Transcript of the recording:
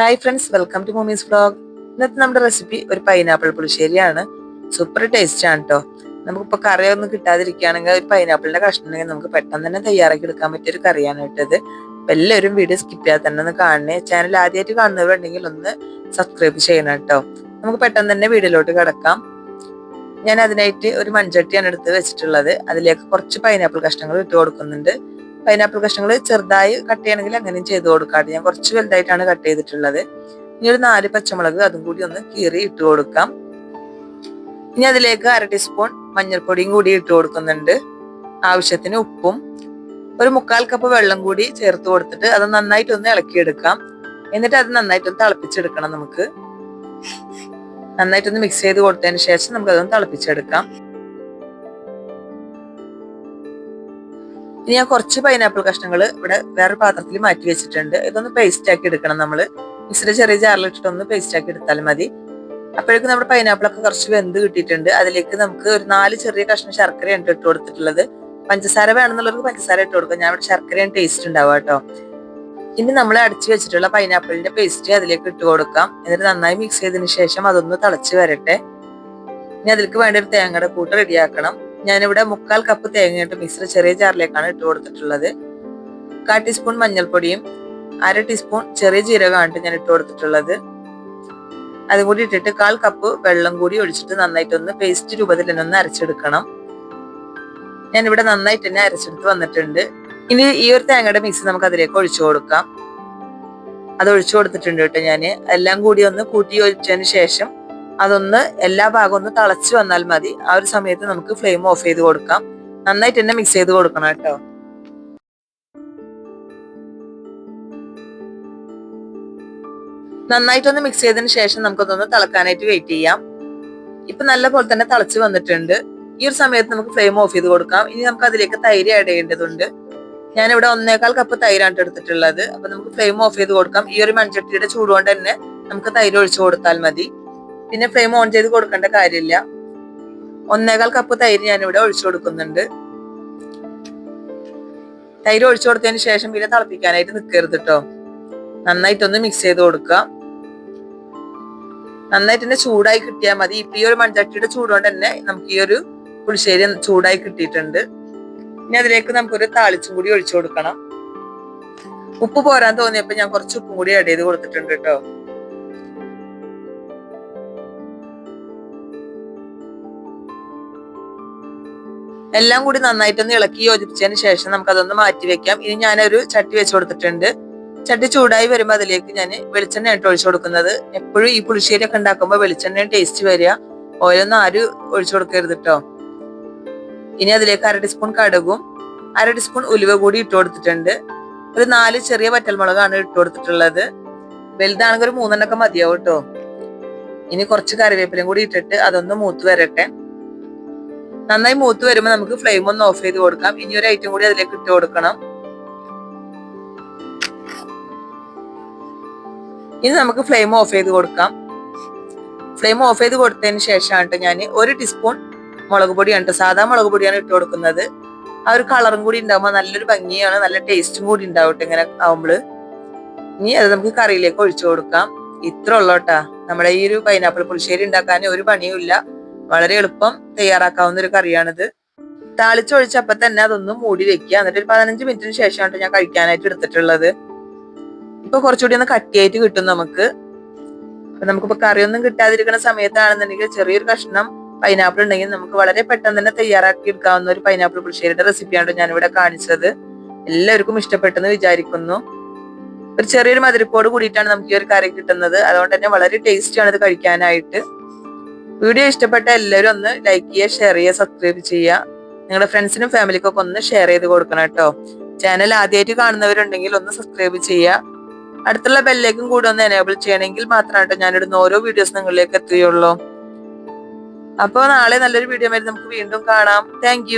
Hi friends welcome to മൂമീസ് blog ഇന്നത്തെ നമ്മുടെ റെസിപ്പി ഒരു പൈനാപ്പിൾ പുളിശ്ശേരിയാണ്. സൂപ്പർ ടേസ്റ്റ് ആണ് കേട്ടോ നമുക്കിപ്പോൾ കറിയൊന്നും കിട്ടാതിരിക്കുകയാണെങ്കിൽ ഒരു പൈനാപ്പിളിന്റെ കഷ്ണം ഉണ്ടെങ്കിൽ നമുക്ക് പെട്ടെന്ന് തന്നെ തയ്യാറാക്കി എടുക്കാൻ പറ്റിയ ഒരു കറിയാണ് കേട്ടത് അപ്പം എല്ലാവരും വീഡിയോ സ്കിപ്പ് ചെയ്യാതെ തന്നെ ഒന്ന് കാണണേ. ചാനൽ ആദ്യമായിട്ട് കാണുന്നവരുണ്ടെങ്കിൽ ഒന്ന് സബ്സ്ക്രൈബ് ചെയ്യണം കേട്ടോ നമുക്ക് പെട്ടെന്ന് തന്നെ വീഡിയോയിലോട്ട് കിടക്കാം. ഞാൻ അതിനായിട്ട് ഒരു മൺചട്ടിയാണ് എടുത്ത് വെച്ചിട്ടുള്ളത്. അതിലേക്ക് കുറച്ച് പൈനാപ്പിൾ കഷ്ണങ്ങൾ ഇട്ട് കൊടുക്കുന്നുണ്ട്. പൈനാപ്പിൾ കഷ്ണങ്ങൾ ചെറുതായി കട്ട് ചെയ്യണമെങ്കിൽ അങ്ങനെയും ചെയ്ത് കൊടുക്കാം ഞാൻ കുറച്ച് വലുതായിട്ടാണ് കട്ട് ചെയ്തിട്ടുള്ളത്. ഇനി ഒരു നാല് പച്ചമുളക് അതും കൂടി ഒന്ന് കീറി ഇട്ട് കൊടുക്കാം. ഇനി അതിലേക്ക് അര ടീസ്പൂൺ മഞ്ഞൾപ്പൊടിയും കൂടി ഇട്ട് കൊടുക്കുന്നുണ്ട്. ആവശ്യത്തിന് ഉപ്പും ഒരു മുക്കാൽ കപ്പ് വെള്ളം കൂടി ചേർത്ത് കൊടുത്തിട്ട് അത് നന്നായിട്ട് ഒന്ന് ഇളക്കിയെടുക്കാം. എന്നിട്ട് അത് നന്നായിട്ടൊന്ന് തിളപ്പിച്ചെടുക്കണം നമുക്ക്. നന്നായിട്ടൊന്ന് മിക്സ് ചെയ്ത് കൊടുത്തതിന് ശേഷം നമുക്ക് അതൊന്ന് തിളപ്പിച്ചെടുക്കാം. ഇനി ഞാൻ കുറച്ച് പൈനാപ്പിൾ കഷ്ണങ്ങൾ ഇവിടെ വേറെ പാത്രത്തിൽ മാറ്റി വെച്ചിട്ടുണ്ട്. ഇതൊന്ന് പേസ്റ്റ് ആക്കി എടുക്കണം നമ്മൾ മിക്സിയുടെ ചെറിയ ജാറിലിട്ടിട്ട് ഒന്ന് പേസ്റ്റ് ആക്കി എടുത്താൽ മതി. അപ്പോഴേക്കും നമ്മുടെ പൈനാപ്പിളൊക്കെ കുറച്ച് വെന്ത് കിട്ടിയിട്ടുണ്ട്. അതിലേക്ക് നമുക്ക് ഒരു നാല് ചെറിയ കഷ്ണം ശർക്കരയാണ് ഇട്ട് കൊടുത്തിട്ടുള്ളത്. പഞ്ചസാര വേണമെന്നുള്ളവർക്ക് പഞ്ചസാര ഇട്ട് കൊടുക്കാം. ഞാൻ ഇവിടെ ശർക്കരയാണ് ടേസ്റ്റ് ഉണ്ടാവുക കേട്ടോ. ഇനി നമ്മൾ അടിച്ചു വെച്ചിട്ടുള്ള പൈനാപ്പിളിന്റെ പേസ്റ്റ് അതിലേക്ക് ഇട്ട് കൊടുക്കാം. എന്നിട്ട് നന്നായി മിക്സ് ചെയ്തതിന് ശേഷം അതൊന്ന് തിളച്ച് വരട്ടെ. ഇനി അതിലേക്ക് വേണ്ട ഒരു തേങ്ങയുടെ കൂട്ട് റെഡിയാക്കണം ഞാനിവിടെ മുക്കാൽ കപ്പ് തേങ്ങയിട്ട് മിക്സർ ചെറിയ ജാറിലേക്കാണ് ഇട്ട് കൊടുത്തിട്ടുള്ളത്. കാ ടീസ്പൂൺ മഞ്ഞൾപ്പൊടിയും അര ടീസ്പൂൺ ചെറിയ ജീരകമാണ് ഞാൻ ഇട്ട് കൊടുത്തിട്ടുള്ളത്. അതും കൂടി ഇട്ടിട്ട് കാൽ കപ്പ് വെള്ളം കൂടി ഒഴിച്ചിട്ട് നന്നായിട്ടൊന്ന് പേസ്റ്റ് രൂപത്തിൽ തന്നെ ഒന്ന് അരച്ചെടുക്കണം. ഞാനിവിടെ നന്നായിട്ട് തന്നെ അരച്ചെടുത്ത് വന്നിട്ടുണ്ട്. ഇനി ഈ ഒരു തേങ്ങയുടെ മിക്സ് നമുക്ക് അതിലേക്ക് ഒഴിച്ചു കൊടുക്കാം. അത് ഒഴിച്ചു കൊടുത്തിട്ടുണ്ട് കേട്ടോ ഞാൻ എല്ലാം കൂടി ഒന്ന് കൂട്ടി ഒഴിച്ചതിന് ശേഷം അതൊന്ന് എല്ലാ ഭാഗവും ഒന്ന് തിളച്ച് വന്നാൽ മതി. ആ ഒരു സമയത്ത് നമുക്ക് ഫ്ലെയിം ഓഫ് ചെയ്ത് കൊടുക്കാം. നന്നായിട്ട് തന്നെ മിക്സ് ചെയ്ത് കൊടുക്കണം കേട്ടോ. നന്നായിട്ടൊന്ന് മിക്സ് ചെയ്തതിന് ശേഷം നമുക്കതൊന്ന് തിളക്കാനായിട്ട് വെയിറ്റ് ചെയ്യാം. ഇപ്പൊ നല്ല പോലെ തന്നെ തിളച്ച് വന്നിട്ടുണ്ട്. ഈ ഒരു സമയത്ത് നമുക്ക് ഫ്ലെയിം ഓഫ് ചെയ്ത് കൊടുക്കാം. ഇനി നമുക്ക് അതിലേക്ക് തൈര് ആഡ് ചെയ്യേണ്ടതുണ്ട്. ഞാനിവിടെ ഒന്നേകാൽ കപ്പ് തൈരാണ് എടുത്തിട്ടുള്ളത്. അപ്പൊ നമുക്ക് ഫ്ലെയിം ഓഫ് ചെയ്ത് കൊടുക്കാം. ഈ ഒരു മൺചട്ടിയുടെ ചൂടുകൊണ്ട് തന്നെ നമുക്ക് തൈര് ഒഴിച്ചു കൊടുത്താൽ മതി. പിന്നെ ഫ്ലെയിം ഓൺ ചെയ്ത് കൊടുക്കേണ്ട കാര്യമില്ല. ഒന്നേകാൽ കപ്പ് തൈര് ഞാനിവിടെ ഒഴിച്ചു കൊടുക്കുന്നുണ്ട്. തൈര് ഒഴിച്ചു കൊടുത്തതിന് ശേഷം പിന്നെ തിളപ്പിക്കാനായിട്ട് നിൽക്കരുത് കേട്ടോ നന്നായിട്ടൊന്ന് മിക്സ് ചെയ്ത് കൊടുക്കുക. നന്നായിട്ട് തന്നെ ചൂടായി കിട്ടിയാൽ മതി. ഇപ്പൊ ഈ ഒരു മൺചട്ടിയുടെ ചൂടുകൊണ്ട് തന്നെ നമുക്ക് ഈ ഒരു പുളിശ്ശേരി ചൂടായി കിട്ടിയിട്ടുണ്ട്. ഇനി അതിലേക്ക് നമുക്കൊരു താളിച്ചും കൂടി ഒഴിച്ചു കൊടുക്കണം. ഉപ്പ് പോരാൻ തോന്നിയപ്പോ ഞാൻ കുറച്ച് ഉപ്പും കൂടി ആഡ് ചെയ്ത് കൊടുത്തിട്ടുണ്ട് കേട്ടോ എല്ലാം കൂടി നന്നായിട്ടൊന്ന് ഇളക്കി യോജിപ്പിച്ചതിന് ശേഷം നമുക്ക് അതൊന്ന് മാറ്റി വെക്കാം. ഇനി ഞാനൊരു ചട്ടി വെച്ച് കൊടുത്തിട്ടുണ്ട്. ചട്ടി ചൂടായി വരുമ്പോൾ അതിലേക്ക് ഞാൻ വെളിച്ചെണ്ണ ഇട്ട് ഒഴിച്ചു കൊടുക്കുന്നത്. എപ്പോഴും ഈ പുളിശ്ശേരി ഒക്കെ ഉണ്ടാക്കുമ്പോൾ വെളിച്ചെണ്ണ ടേസ്റ്റ് വരിക. ഓയിലൊന്നും ആരും ഒഴിച്ചു കൊടുക്കരുത് കേട്ടോ ഇനി അതിലേക്ക് അര ടീസ്പൂൺ കടുകും അര ടീസ്പൂൺ ഉലുവ കൂടി ഇട്ട് കൊടുത്തിട്ടുണ്ട്. ഒരു നാല് ചെറിയ വറ്റൽമുളകാണ് ഇട്ട് കൊടുത്തിട്ടുള്ളത്. വലുതാണെങ്കിൽ ഒരു മൂന്നെണ്ണൊക്കെ മതിയാവും കേട്ടോ ഇനി കുറച്ച് കറിവേപ്പിലയും കൂടി ഇട്ടിട്ട് അതൊന്ന് മൂത്ത് വരട്ടെ. നന്നായി മൂത്ത് വരുമ്പോൾ നമുക്ക് ഫ്ലെയിം ഒന്ന് ഓഫ് ചെയ്ത് കൊടുക്കാം. ഇനി ഒരു ഐറ്റം കൂടി അതിലേക്ക് ഇട്ട് കൊടുക്കണം. ഇനി നമുക്ക് ഫ്ലെയിം ഓഫ് ചെയ്ത് കൊടുക്കാം. ഫ്ലെയിം ഓഫ് ചെയ്ത് കൊടുത്തതിന് ശേഷമാണ് ഞാൻ ഒരു ടീസ്പൂൺ മുളക് പൊടിയാണ് സാധാ മുളക് പൊടിയാണ് ഇട്ട് കൊടുക്കുന്നത്. ആ ഒരു കളറും കൂടി ഉണ്ടാകുമ്പോൾ നല്ലൊരു ഭംഗിയാണ് നല്ല ടേസ്റ്റും കൂടി ഉണ്ടാവട്ടെ ഇങ്ങനെ ആവുമ്പോൾ ഇനി അത് നമുക്ക് കറിയിലേക്ക് ഒഴിച്ചു കൊടുക്കാം. ഇത്ര ഉള്ളോട്ടാ നമ്മുടെ ഈ ഒരു പൈനാപ്പിൾ പുളിശ്ശേരി ഉണ്ടാക്കാൻ ഒരു പണിയും ഇല്ല. വളരെ എളുപ്പം തയ്യാറാക്കാവുന്ന ഒരു കറിയാണിത്. താളിച്ചൊഴിച്ചപ്പോ തന്നെ അതൊന്ന് മൂടി വെക്കുക. എന്നിട്ട് ഒരു പതിനഞ്ച് മിനിറ്റിന് ശേഷമാണ് ഞാൻ കഴിക്കാനായിട്ട് എടുത്തിട്ടുള്ളത്. ഇപ്പൊ കുറച്ചുകൂടി ഒന്ന് കട്ടിയായിട്ട് കിട്ടും നമുക്ക്. അപ്പൊ നമുക്കിപ്പോ കറിയൊന്നും കിട്ടാതിരിക്കുന്ന സമയത്താണെന്നുണ്ടെങ്കിൽ ചെറിയൊരു കഷ്ണം പൈനാപ്പിൾ ഉണ്ടെങ്കിൽ നമുക്ക് വളരെ പെട്ടെന്ന് തന്നെ തയ്യാറാക്കി എടുക്കാവുന്ന ഒരു പൈനാപ്പിൾ പുളിശ്ശേരിയുടെ റെസിപ്പിയാണ് ഇവിടെ കാണിച്ചത്. എല്ലാവർക്കും ഇഷ്ടപ്പെട്ടെന്ന് വിചാരിക്കുന്നു. ഒരു ചെറിയൊരു മധുരപ്പോട് കൂടിയിട്ടാണ് നമുക്ക് ഈ ഒരു കറി കിട്ടുന്നത്. അതുകൊണ്ട് തന്നെ വളരെ ടേസ്റ്റിയാണ് ഇത് കഴിക്കാനായിട്ട്. വീഡിയോ ഇഷ്ടപ്പെട്ട എല്ലാവരും ഒന്ന് ലൈക്ക് ചെയ്യുക ഷെയർ ചെയ്യുക സബ്സ്ക്രൈബ് ചെയ്യുക. നിങ്ങളുടെ ഫ്രണ്ട്സിനും ഫാമിലിക്കൊക്കെ ഒന്ന് ഷെയർ ചെയ്ത് കൊടുക്കണം കേട്ടോ. ചാനൽ ആദ്യമായിട്ട് കാണുന്നവരുണ്ടെങ്കിൽ ഒന്ന് സബ്സ്ക്രൈബ് ചെയ്യുക. അടുത്തുള്ള ബെല്ലേക്കും കൂടെ ഒന്ന് എനേബിൾ ചെയ്യണമെങ്കിൽ മാത്രമാണ് ഞാനിടുന്ന ഓരോ വീഡിയോസ് നിങ്ങളിലേക്ക് എത്തുകയുള്ളൂ. അപ്പോൾ നാളെ നല്ലൊരു വീഡിയോ വരെ നമുക്ക് വീണ്ടും കാണാം. താങ്ക്